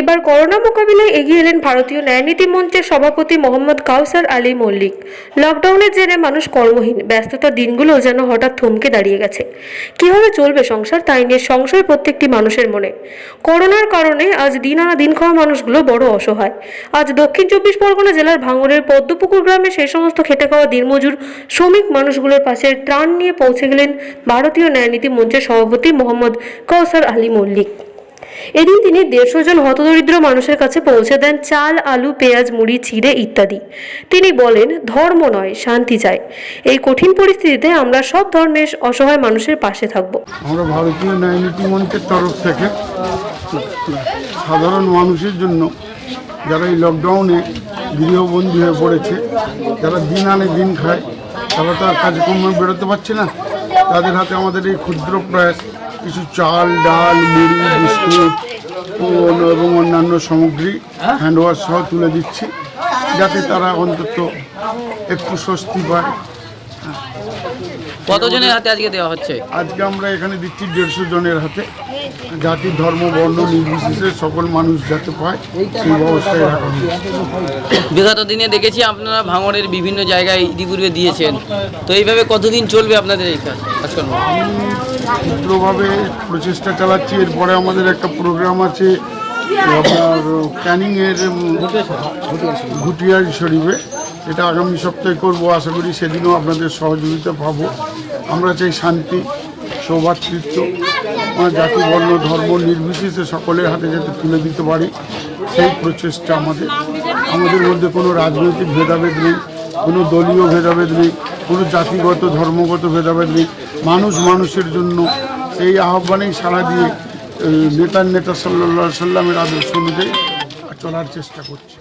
এবার করোনা মোকাবিলায় এগিয়ে এলেন ভারতীয় ন্যায়নীতি মঞ্চের সভাপতি মোহাম্মদ কাউসার আলী মল্লিক। লকডাউনের জেরে মানুষ কর্মহীন, ব্যস্ততার দিনগুলো যেন হঠাৎ থমকে দাঁড়িয়ে গেছে। কীভাবে চলবে সংসার তাই নিয়ে সংশয় প্রত্যেকটি মানুষের মনে। করোনার কারণে আজ দিন আনা দিন খাওয়া মানুষগুলো বড় অসহায়। আজ দক্ষিণ চব্বিশ পরগনা জেলার ভাঙড়ের পদ্মপুকুর গ্রামে সেই সমস্ত খেটে খাওয়া দিনমজুর শ্রমিক মানুষগুলোর পাশে ত্রাণ নিয়ে পৌঁছে গেলেন ভারতীয় ন্যায়নীতি মঞ্চের সভাপতি মোহাম্মদ কাউসার আলী মল্লিক। এদিন তিনি দেড়শো জন হতদরিদ্র মানুষের কাছে পৌঁছে দেন, চাল, আলু, পেঁয়াজ, মুড়ি, চিড়ে ইত্যাদি। তিনি বলেন, ধর্ম নয়, শান্তি চাই। এই কঠিন পরিস্থিতিতে আমরা সব ধর্মের অসহায় মানুষের পাশে থাকব। আমরা ভারতীয় ন্যায়নীতি মঞ্চের তরফ থেকে সাধারণ মানুষের জন্য যারা এই লকডাউনে গৃহবন্দী হয়ে পড়েছে, যারা দিন আনে দিন খায়, তারা তো আর কাজকর্মে বেরোতে পারছে না। তাদের হাতে আমাদের এই ক্ষুদ্র প্রয়াস কিছু চাল, ডাল, মুড়ি, বিস্কুট এবং অন্যান্য সামগ্রী হ্যান্ডওয়াশ সহ তুলে দিচ্ছি, যাতে তারা অন্তত একটু স্বস্তি পায়। কতজনের হাতে আজকে দেওয়া হচ্ছে? আজকে আমরা এখানে দিচ্ছি দেড়শো জনের হাতে। জাতি ধর্ম বর্ণ নির্বিশেষে সকল মানুষ যাতে পায় সেই ব্যবস্থায় রাখা বিগত দিনে দেখেছি আপনারা ভাঙড়ের বিভিন্ন জায়গায় ইতিপূর্বে দিয়েছেন। তো এইভাবে কতদিন চলবে আপনাদের এই কাজ কাজকর্ম? ক্ষুদ্রভাবে প্রচেষ্টা চালাচ্ছি। এরপরে আমাদের একটা প্রোগ্রাম আছে আপনার ক্যানিংয়ের ঘুটিয়ার শরীফে। এটা আগামী সপ্তাহে করব, আশা করি সেদিনও আপনাদের সহযোগিতা পাবো। আমরা চাই শান্তি, সৌভাতৃত্ব জাতি, বর্ণ, ধর্ম নির্বিশেষে সকলের হাতে যাতে তুলে দিতে পারি, সেই প্রচেষ্টা আমাদের। আমাদের মধ্যে কোনো রাজনৈতিক ভেদাভেদ নেই, কোনো দলীয় ভেদাভেদ নেই, কোনো জাতিগত, ধর্মগত ভেদাভেদ নেই। মানুষ মানুষের জন্য এই আহ্বানেই সাড়া দিয়ে নেতার নেতা সাল্লা সাল্লামের আদর্শ অনুযায়ী চলার চেষ্টা করছি।